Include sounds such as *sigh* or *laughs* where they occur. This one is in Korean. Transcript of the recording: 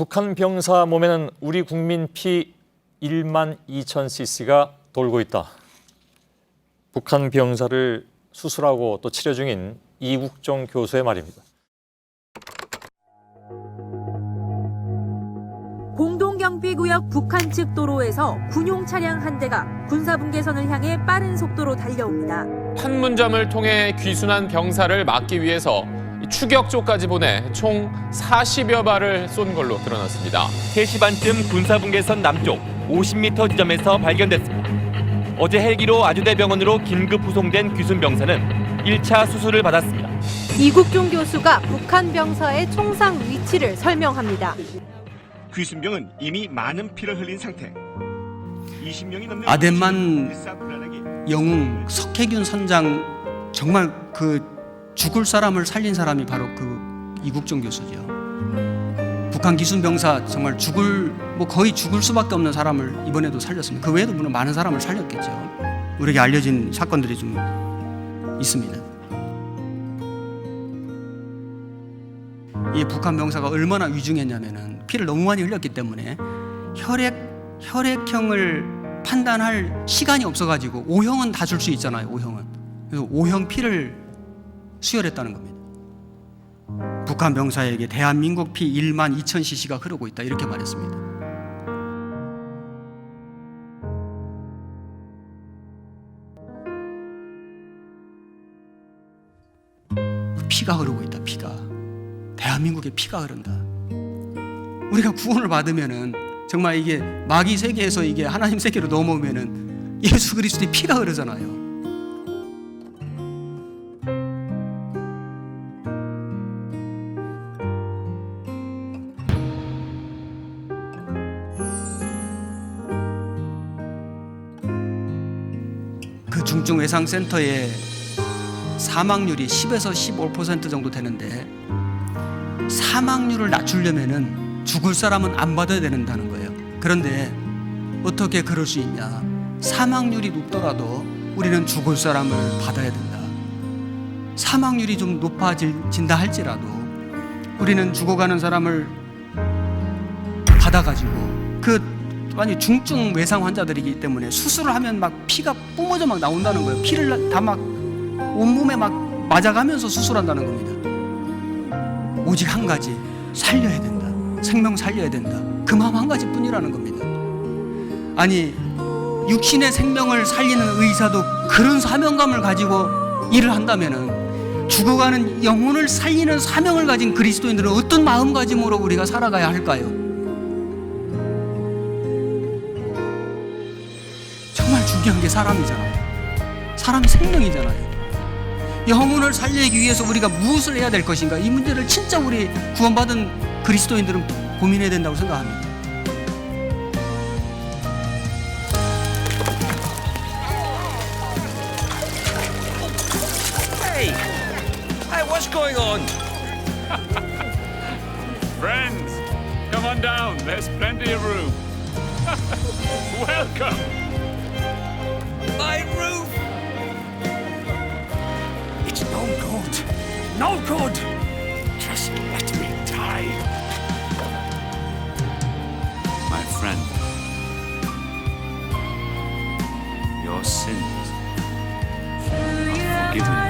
북한 병사 몸에는 우리 국민 피 1만 2천 cc가 돌고 있다. 북한 병사를 수술하고 또 치료 중인 이국종 교수의 말입니다. 공동경비구역 북한 측 도로에서 군용 차량 한 대가 군사분계선을 향해 빠른 속도로 달려옵니다. 판문점을 통해 귀순한 병사를 막기 위해서 추격조까지 보내 총 40여 발을 쏜 걸로 드러났습니다. 3시 반쯤 군사분계선 남쪽 50m 지점에서 발견됐습니다. 어제 헬기로 아주대병원으로 긴급 후송된 귀순 병사는 1차 수술을 받았습니다. 이국종 교수가 북한 병사의 총상 위치를 설명합니다. 귀순병은 이미 많은 피를 흘린 상태. 20명이 넘는 아덴만 영웅 석혜균 선장 정말 그 죽을 사람을 살린 사람이 바로 그 이국종 교수죠. 북한 기순 병사 정말 죽을 뭐 거의 죽을 수밖에 없는 사람을 이번에도 살렸습니다. 그 외에도 물론 많은 사람을 살렸겠죠. 우리에게 알려진 사건들이 좀 있습니다. 이 북한 병사가 얼마나 위중했냐면은 피를 너무 많이 흘렸기 때문에 혈액 혈액형을 판단할 시간이 없어가지고 O형은 다 줄 수 있잖아요. O형은 그래서 O형 피를 수혈했다는 겁니다. 북한 병사에게 대한민국 피 1만 2천 cc가 흐르고 있다 이렇게 말했습니다. 피가 흐르고 있다. 피가 대한민국에 피가 흐른다. 우리가 구원을 받으면은 정말 이게 마귀 세계에서 이게 하나님 세계로 넘어오면은 예수 그리스도의 피가 흐르잖아요. 그 중증 외상 센터의 사망률이 10에서 15% 정도 되는데 사망률을 낮추려면은 죽을 사람은 안 받아야 된다는 거예요. 그런데 어떻게 그럴 수 있냐? 사망률이 높더라도 우리는 죽을 사람을 받아야 된다. 사망률이 좀 높아진다 할지라도 우리는 죽어가는 사람을 받아가지고 그 아니 중증 외상 환자들이기 때문에 수술을 하면 막 피가 뿜어져 막 나온다는 거예요. 피를 다 막 온몸에 막 맞아가면서 수술한다는 겁니다. 오직 한 가지 살려야 된다. 생명 살려야 된다. 그 마음 한 가지뿐이라는 겁니다. 아니 육신의 생명을 살리는 의사도 그런 사명감을 가지고 일을 한다면은 죽어가는 영혼을 살리는 사명을 가진 그리스도인들은 어떤 마음가짐으로 우리가 살아가야 할까요? 중요한 게 사람이잖아요. 사람이 생명이잖아요. 영혼을 살리기 위해서 우리가 무엇을 해야 될 것인가? 이 문제를 진짜 우리 구원받은 그리스도인들은 고민해야 된다고 생각합니다. Hey! Hey, what's going on? *laughs* Friends, come on down. There's plenty of room. *laughs* Welcome. My roof! It's no good. No good! Just let me die. My friend, your sins are forgiven.